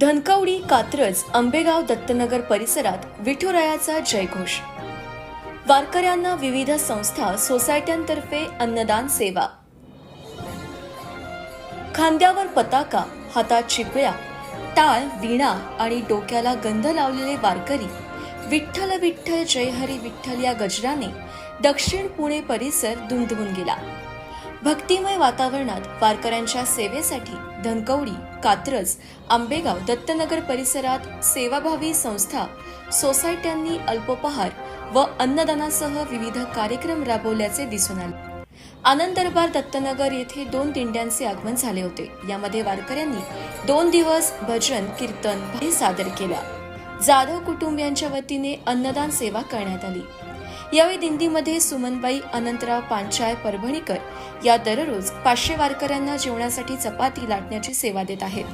धनकवडी कात्रज आंबेगाव दत्तनगर परिसरात विठुरायाचा जयघोष. वारकऱ्यांना विविध संस्था सोसायट्यांतर्फे अन्नदान सेवा. खांद्यावर पताका हातात चिपळ्या टाळ वीणा आणि डोक्याला गंध लावलेले वारकरी विठ्ठल विठ्ठल जय हरी विठ्ठल या गजराने दक्षिण पुणे परिसर दुमदुमून गेला. भक्तिमय वातावरणात वारकऱ्यांच्या सेवेसाठी धनकवडी कात्रज आंबेगाव दत्तनगर परिसरात सेवाभावी संस्था सोसायट्यांनी अल्पोपहार व अन्नदानासह विविध कार्यक्रम राबवल्याचे दिसून आले. आनंद दरबार दत्तनगर येथे दोन दिंड्यांचे आगमन झाले होते. यामध्ये वारकऱ्यांनी दोन दिवस भजन कीर्तन सादर केला जाधव कुटुंबियांच्या वतीने अन्नदान सेवा करण्यात आली. यावेळी दिंडीमध्ये सुमनबाई अनंतराव पांचाळ परभणीकर या दररोज पाचशे वारकऱ्यांना जेवणासाठी चपाती लाटण्याची सेवा देत आहेत.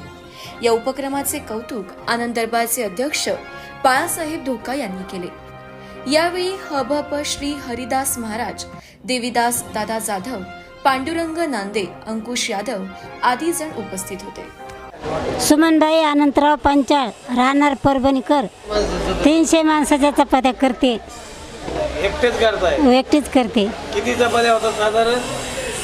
या उपक्रमाचे कौतुक आनंद दरबारचे अध्यक्ष बाळासाहेब धोका यांनी केले. यावेळी हबप श्री हरिदास महाराज देवीदास दादा जाधव पांडुरंग नांदे अंकुश यादव आदी जण उपस्थित होते. सुमनबाई अनंतराव पंचाळ राहणार परभणीकर तीनशे माणसाच्या चपात्या करते एकटेच करताय? एकटीच करते. किती चपात्या होतात साधारण?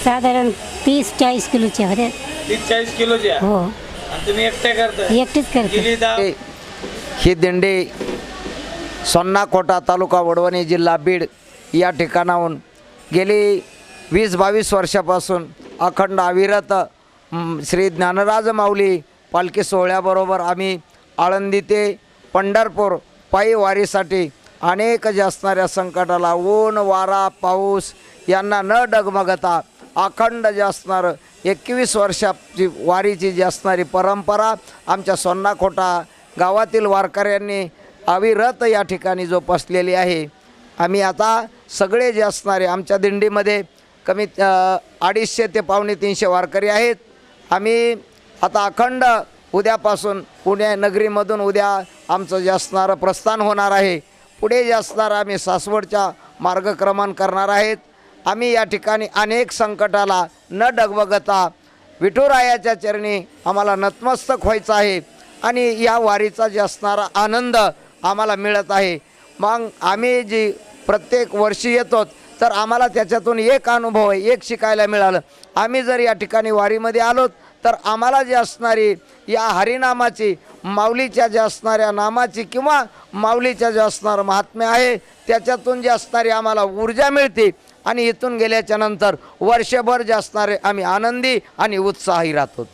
साधारण तीस चाळीस किलोच्या होत्या तीस चाळीस किलोच्या? हो. आणि तुम्ही एकट्या करताय? एकटीच करते. गेली दहा ही दिंडी सोन्नाकोटा तालुका वडवणी जिल्हा बीड या ठिकाणाहून गेली वीस बावीस वर्षापासून अखंड अविरत म, श्री ज्ञानराज माऊली पालखी सोहळ्याबरोबर आम्ही आळंदी ते पंढरपूर पायी वारीसाठी अनेक जे असणाऱ्या संकटाला ऊन वारा पाऊस यांना न डगमगता अखंड जे असणारं एकवीस वर्षाची वारीची जी असणारी परंपरा आमच्या सोन्नाखोटा गावातील वारकऱ्यांनी अविरत या ठिकाणी जोपासलेली आहे. आम्ही आता सगळे जे असणारे आमच्या दिंडीमध्ये कमीत अडीचशे ते पावणे तीनशे वारकरी आहेत. आम्ही आता अखंड उद्यापासून पुणे नगरीमधून उद्या आमचं जे असणारं प्रस्थान होणार आहे. पुढे जे असणारं आम्ही सासवडच्या मार्गक्रमण करणार आहेत. आम्ही या ठिकाणी अनेक संकटाला न डगबगता विठुरायाच्या चरणी आम्हाला नतमस्तक व्हायचं आहे आणि या वारीचा जे असणारा आनंद आम्हाला मिळत आहे. मग आम्ही जी प्रत्येक वर्षी येतो तर आम्हाला त्याच्यातून एक अनुभव आहे एक शिकायला मिळालं. आम्ही जर या ठिकाणी वारीमध्ये आलोत तर आम्हाला जे असणारी या हरिनामाची माऊलीच्या ज्या असणाऱ्या नामाची किंवा माऊलीच्या जे असणारं महात्म्य आहे त्याच्यातून जे असणारी आम्हाला ऊर्जा मिळते आणि इथून गेल्याच्यानंतर वर्षभर जे असणारे आम्ही आनंदी आणि उत्साही राहतो.